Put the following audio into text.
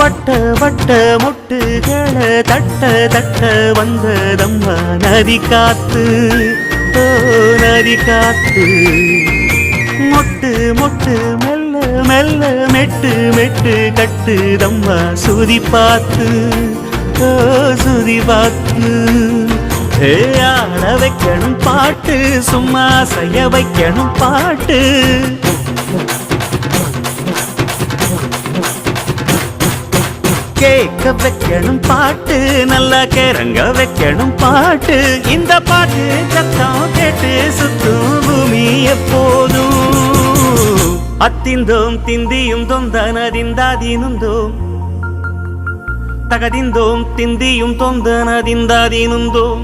வட்ட வட்ட மொட்டுகள தட்ட தட்ட வந்ததம்மா நதி காத்து. ஓ நதி காத்து. மொட்டு மொட்டு மெல்ல மெல்ல மெட்டு மெட்டு கட்டுதம்மா சுதி பார்த்து. ஓ சுதி பார்த்து. ஆட வைக்கணும் பாட்டு சும்மா செய்ய வைக்கணும் பாட்டு. கேட்க வைக்கணும் பாட்டு நல்லா கிறங்க வைக்கணும் பாட்டு. இந்த பாட்டு சத்தம் கேட்டு சுத்தும் பூமி எப்போதும். அத்திந்தோம் திந்தியும் தொந்தனதிந்தாதீனுந்தோம் தகதிந்தோம் திந்தியும் தொந்தனதிந்தாதீனுந்தோம்